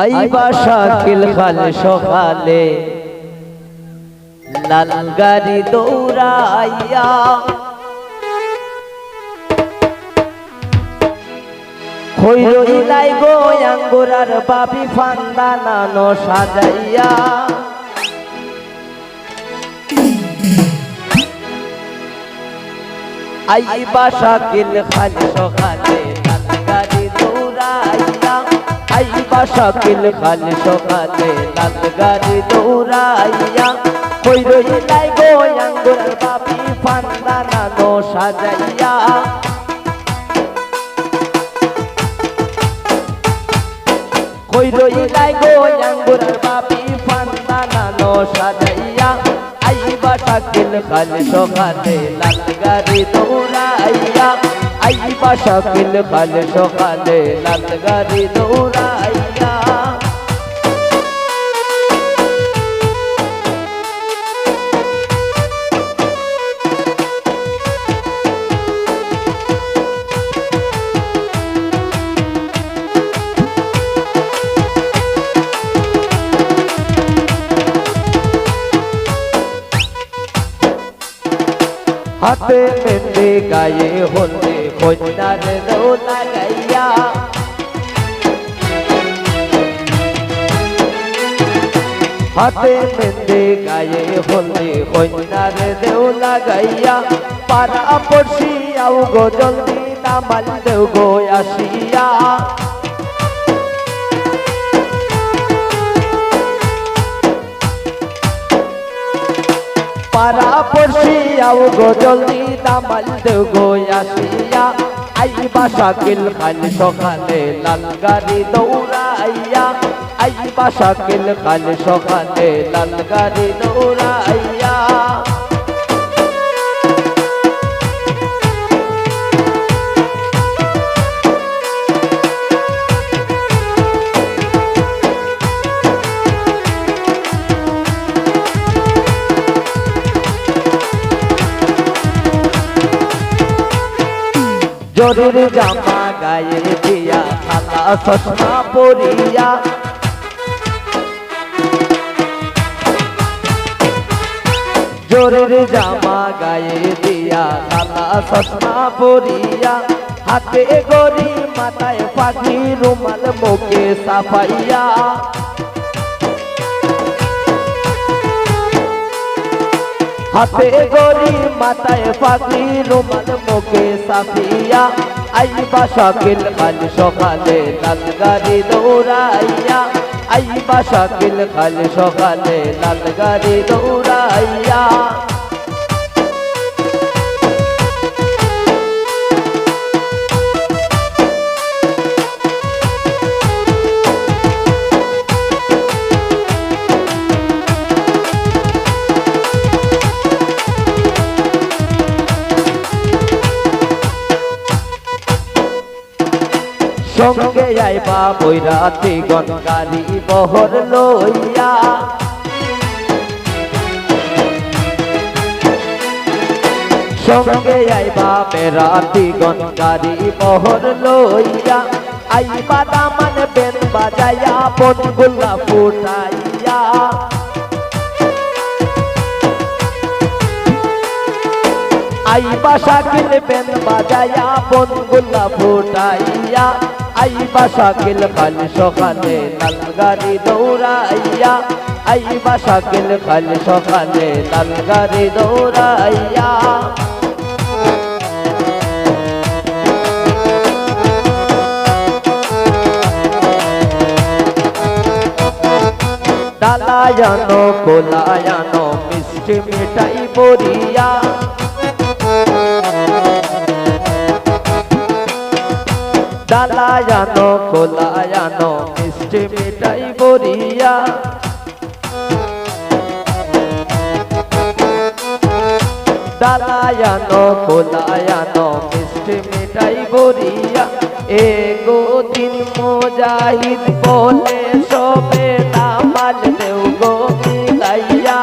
আইবা শাকিল খাল সকালে লাল গাড়ি দৌড়াইয়া। খৈরই লাই গো ফান্দা নানো সাজাইয়া। আইবা শাকিল খাল সকালে শাকিল খাল সকালে লাল গাড়ি দৌড়াইয়া কইরই লাই গো আঙ্গুর বাপি ফান্দা নানো সাজাইয়া। কইরই লাই গো আঙ্গুর বাপি ফান্দা নানো সাজাইয়া আইবা শাকিল খাল সকালে লাল গাড়ি দৌড়াইয়া আইবা শাকিল খাল সকালে লাল গাড়ি দৌড়াইয়া হাতে মেন্দে গায়ে হলদে কন্যার দৌ লাগাইয়া হাতে মেন্দে গায়ে হলদে কন্যার দেও লাগাইয়া পাড়া পড়শি আউ গো জলদি নামাল দেও গো আসিয়া পারা পড়শি আও গো জলদি দামাল দেও গো আসিয়া আইবা শাকিল খান সকালে লাল গাড়ি দৌড়াইয়া। আইবা শাকিল খান সকালে লাল গাড়ি দৌড়াইয়া। জরুর জামা গায়ে দিয়া খালা সসমা পরিয়া জোরের জামা গায়ে দিয়া খালা সসমা পরিয়া হাতে গরি মাথায় পাখি রুমাল মুখে সাফাইয়া হাতে গরি মাথায় পাখি রুমাল, মুখে সাফিয়া। আইবা শাকিল খাল সকালে লাল গাড়ি দৌড়াইয়া। আইবা শাকিল খাল সকালে লাল গাড়ি দৌড়াইয়া। সঙ্গে আইবা বৈরাতি গনকারি বহর লইয়া। সঙ্গে আইবা বেরাতি গনকারি বহর লইয়া। আইবা দামান বেন বাজাইয়া বনগুলা ফুটাইয়া। আইবা শাকিল বেন বাজায়া বনগুলা ফুটাইয়া। আইবা শাকিল খাল সকালে, লাল গাড়ি দৌড়াইয়া। আইবা শাকিল খাল সকালে, লাল গাড়ি দৌড়াইয়া। ডালায়ানো কোলায়ানো, মিষ্টি মিঠাই বরিয়া। ডালায়ানো কোলায়ানো মিষ্টি মিঠাই বরিয়া এগো দিন মোজাহিদ বলে, সবে নামাল দেও গো মিলাইয়া।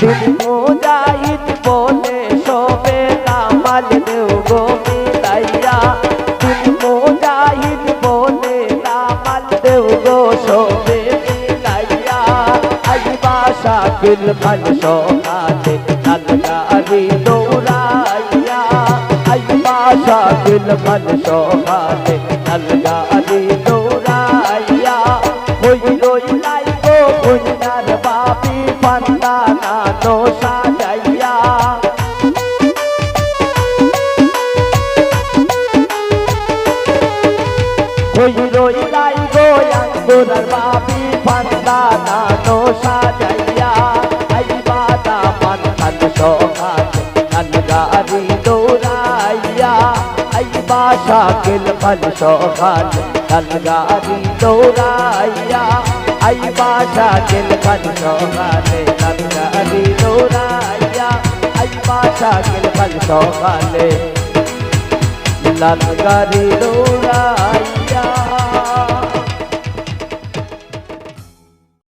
দিন মোজাহিদ বলে, সবে নামাল মাল দেও গো শাকিল খান সোহাতে লালগাড়ি দৌড়াইয়া আইবা শাকিল খান সোহাতে লালগাড়ি দৌড়াইয়া ওই রই নাই গো গুঞ্জার বাপি পান্তা না তো সাজাইয়া ওই রই নাই গো আঙ্গুরার বাপি পান্তা না তো আলগারি দৌড়াইয়া আইবা শাকিল ফল সোহাত আলগারি দৌড়াইয়া আইবা শাকিল ফল সোহাত আলগারি দৌড়াইয়া আইবা শাকিল ফল সোহাত লাল গাড়ি দৌড়া